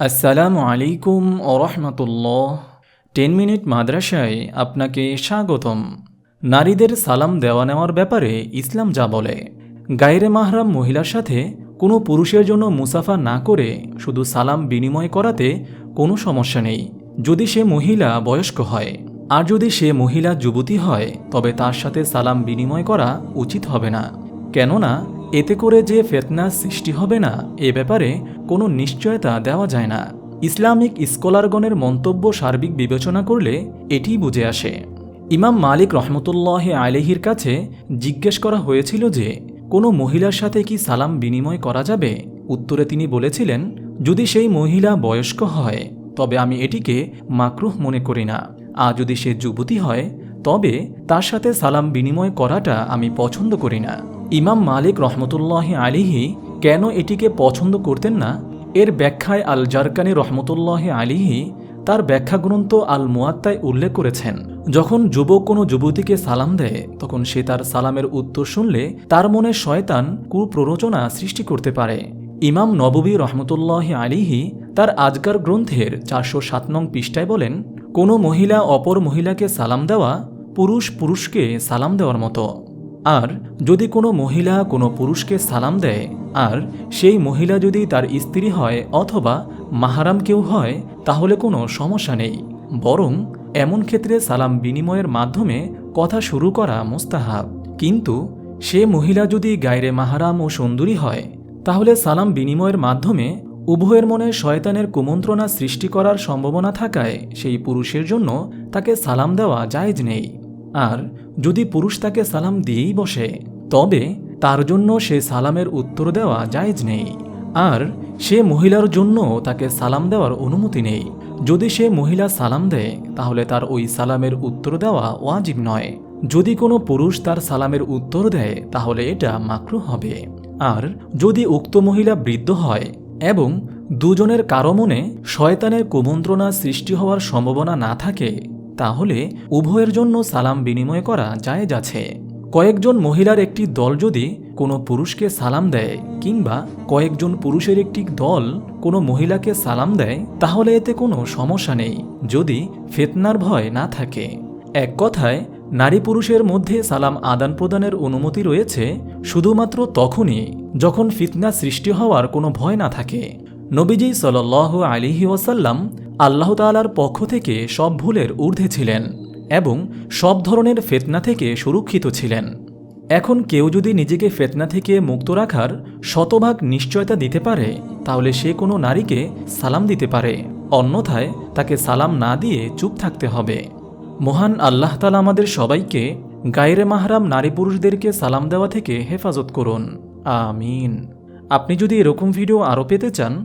আসসালামু আলাইকুম ওরহমতুল্লাহ টেন মিনিট মাদ্রাসায় আপনাকে স্বাগতম। নারীদের সালাম দেওয়া নেওয়ার ব্যাপারে ইসলাম যা বলে, গায়রে মাহরাম মহিলার সাথে কোনো পুরুষের জন্য মুসাফা না করে শুধু সালাম বিনিময় করাতে কোনো সমস্যা নেই, যদি সে মহিলা বয়স্ক হয়। আর যদি সে মহিলা যুবতী হয়, তবে তার সাথে সালাম বিনিময় করা উচিত হবে না। কেননা, এতে করে যে ফেতনা সৃষ্টি হবে না, এ ব্যাপারে কোনো নিশ্চয়তা দেওয়া যায় না। ইসলামিক স্কলারগণের মন্তব্য সার্বিক বিবেচনা করলে এটিই বুঝে আসে। ইমাম মালিক রহমতুল্লাহ আলেহির কাছে জিজ্ঞেস করা হয়েছিল যে, কোনো মহিলার সাথে কি সালাম বিনিময় করা যাবে? উত্তরে তিনি বলেছিলেন, যদি সেই মহিলা বয়স্ক হয়, তবে আমি এটিকে মাকরুহ মনে করি না। আর যদি সে যুবতী হয়, তবে তার সাথে সালাম বিনিময় করাটা আমি পছন্দ করি না। ইমাম মালিক রহমতুল্লাহ আলিহি কেন এটিকে পছন্দ করতেন না? এর ব্যাখ্যায় আল জারকানি রহমতুল্লাহ আলিহি তার ব্যাখ্যা গ্রন্থ আল মুয়াত্তায় উল্লেখ করেছেন, যখন যুবক কোনো যুবতীকে সালাম দেয়, তখন সে তার সালামের উত্তর শুনলে তার মনে শয়তান কুপ্ররোচনা সৃষ্টি করতে পারে। ইমাম নববী রহমতুল্লাহ আলিহি তার আজগার গ্রন্থের চারশো সাত নং পৃষ্ঠায় বলেন, কোনো মহিলা অপর মহিলাকে সালাম দেওয়া পুরুষ পুরুষকে সালাম দেওয়ার মতো। আর যদি কোনো মহিলা কোনো পুরুষকে সালাম দেয়, আর সেই মহিলা যদি তার স্ত্রী হয় অথবা মাহারাম কেউ হয়, তাহলে কোনো সমস্যা নেই। বরং এমন ক্ষেত্রে সালাম বিনিময়ের মাধ্যমে কথা শুরু করা মোস্তাহাব। কিন্তু সে মহিলা যদি গায়রে মাহারাম ও সুন্দরী হয়, তাহলে সালাম বিনিময়ের মাধ্যমে উভয়ের মনে শয়তানের কুমন্ত্রণা সৃষ্টি করার সম্ভাবনা থাকায় সেই পুরুষের জন্য তাকে সালাম দেওয়া জায়েজ নেই। আর যদি পুরুষ তাকে সালাম দিয়েই বসে, তবে তার জন্য সে সালামের উত্তর দেওয়া জায়েজ নেই। আর সে মহিলার জন্য তাকে সালাম দেওয়ার অনুমতি নেই। যদি সে মহিলা সালাম দেয়, তাহলে তার ওই সালামের উত্তর দেওয়া ওয়াজিব নয়। যদি কোনো পুরুষ তার সালামের উত্তর দেয়, তাহলে এটা মাকরু হবে। আর যদি উক্ত মহিলা বৃদ্ধ হয় এবং দুজনের কারও মনে শয়তানের কুমন্ত্রণা সৃষ্টি হওয়ার সম্ভাবনা না থাকে তাহলে উভয়ের জন্য সালাম বিনিময় করা জায়েজ আছে। কয়েকজন মহিলার একটি দল যদি কোনো পুরুষকে সালাম দেয় কিংবা কয়েকজন পুরুষের একটি দল কোনো মহিলাকে সালাম দেয়, তাহলে এতে কোনো সমস্যা নেই, যদি ফেতনার ভয় না থাকে। এক কথায়, নারী পুরুষের মধ্যে সালাম আদান প্রদানের অনুমতি রয়েছে শুধুমাত্র তখনই যখন ফিতনা সৃষ্টি হওয়ার কোনো ভয় না থাকে। নবীজি সাল আলিহি ওয়াসাল্লাম আল্লাহ তালার পক্ষ থেকে সব ভুলের ঊর্ধ্বে ছিলেন এবং সব ধরনের ফেতনা থেকে সুরক্ষিত ছিলেন। এখন কেউ যদি নিজেকে ফেতনা থেকে মুক্ত রাখার শতভাগ নিশ্চয়তা দিতে পারে, তাহলে সে কোনো নারীকে সালাম দিতে পারে। অন্যথায় তাকে সালাম না দিয়ে চুপ থাকতে হবে। মহান আল্লাহ তালা আমাদের সবাইকে গায়রে মাহরাম নারী পুরুষদেরকে সালাম দেওয়া থেকে হেফাজত করুন। আমিন। আপনি যদি এরকম ভিডিও আরও পেতে চান